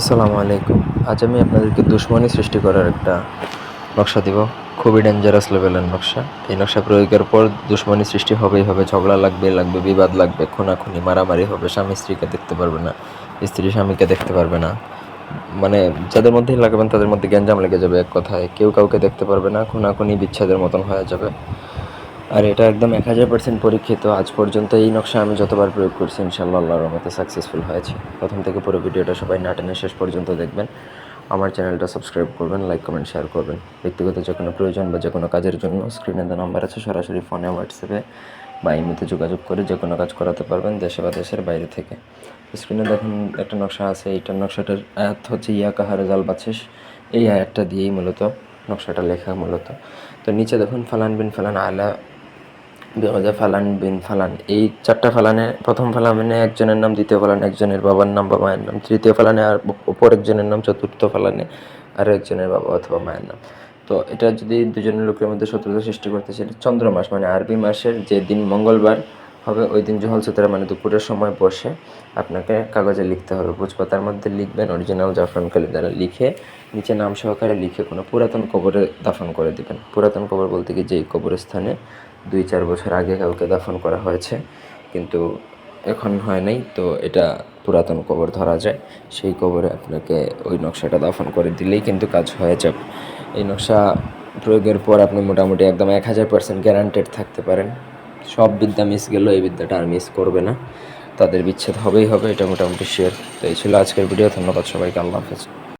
আসসালামু আলাইকুম। আজ আমি আপনাদেরকে দুশ্মনী সৃষ্টি করার একটা নকশা দিব। খুবই ডেঞ্জারাস লেভেলের নকশা। এই নকশা প্রয়োগের পর দুশ্মনী সৃষ্টি হবেই হবে, ঝগড়া লাগবে লাগবে, বিবাদ লাগবে, খুনাখুনি, মারামারি হবে, স্বামী স্ত্রীকে দেখতে পারবে না, স্ত্রী স্বামীকে দেখতে পারবে না। মানে যাদের মধ্যেই লাগবেন তাদের মধ্যে গ্যাঞ্জাম লেগে যাবে এক কথায়। কেউ কাউকে দেখতে পারবে না, খুনাখুনি, বিচ্ছেদের মতন হয়ে যাবে। আর এটা একদম এক হাজার পার্সেন্ট পরীক্ষিত। আজ পর্যন্ত এই নকশা আমি যতবার প্রয়োগ করছি ইনশাল্লাহ আল্লাহর রহমতে সাকসেসফুল হয়েছে। প্রথম থেকে পুরো ভিডিওটা সবাই না টেনে শেষ পর্যন্ত দেখবেন। আমার চ্যানেলটা সাবস্ক্রাইব করবেন লাইক কমেন্ট শেয়ার করবেন। ব্যক্তিগত যে কোনো প্রয়োজন বা যে কোনো কাজের জন্য স্ক্রিনে দেওয়া নাম্বার আছে, সরাসরি ফোনে হোয়াটসঅ্যাপে বা ইমেতে যোগাযোগ করে যে কোনো কাজ করাতে পারবেন দেশে বা দেশের বাইরে থেকে। স্ক্রিনে দেখুন একটা নকশা আছে এইটার নকশাটার আয়াত হচ্ছে, ইয়া কাহারে জাল বাছিস এই আয়াতটা দিয়েই মূলত নকশাটা লেখা মূলত। তো নিচে দেখুন, ফালান বিন ফালান আলা বেগজা ফালান বিন ফালান। এই চারটা ফালানে প্রথম ফালানে একজনের নাম, দ্বিতীয় ফালান একজনের বাবার নাম বা মায়ের নাম, তৃতীয় ফালানে আর অপর একজনের নাম, চতুর্থ ফালানে আর একজনের বাবা অথবা মায়ের নাম। তো এটা যদি দুজনের লোকের মধ্যে শত্রুতা সৃষ্টি করতে সেটা চন্দ্র মাস মানে আরবি মাসের যে দিন, মঙ্গলবার হবে ওই দিন জহল সুতরা মানে দুপুরের সময় বসে আপনাকে কাগজে লিখতে হবে। ভোজপাতার মধ্যে লিখবেন অরিজিনাল জাফরান কালি দ্বারা লিখে নিচে নাম সহকারে লিখে কোনো পুরাতন কবরে দাফন করে দিবেন। পুরাতন কবর বলতে কি যেই কবরস্থানে দুই চার বছর আগে কাউকে দাফন করা হয়েছে, কিন্তু এখন হয় নাই, তো এটা পুরাতন কবর ধরা যায়। সেই কবরে আপনাকে ওই নকশাটা দাফন করে দিলেই কিন্তু কাজ হয়ে যাবে। এই নকশা প্রয়োগের পর আপনি মোটামুটি একদম এক হাজার পার্সেন্ট গ্যারান্টেড থাকতে পারেন। সব বিদ্যা মিস গেল, এই বিদ্যাটা আর মিস করবে না। তাদের বিচ্ছেদ হবেই হবে, এটা মোটামুটি শেয়ার তো এই ছিল আজকের ভিডিও ধন্যবাদ সবাইকে, আল্লাহ হাফেজ।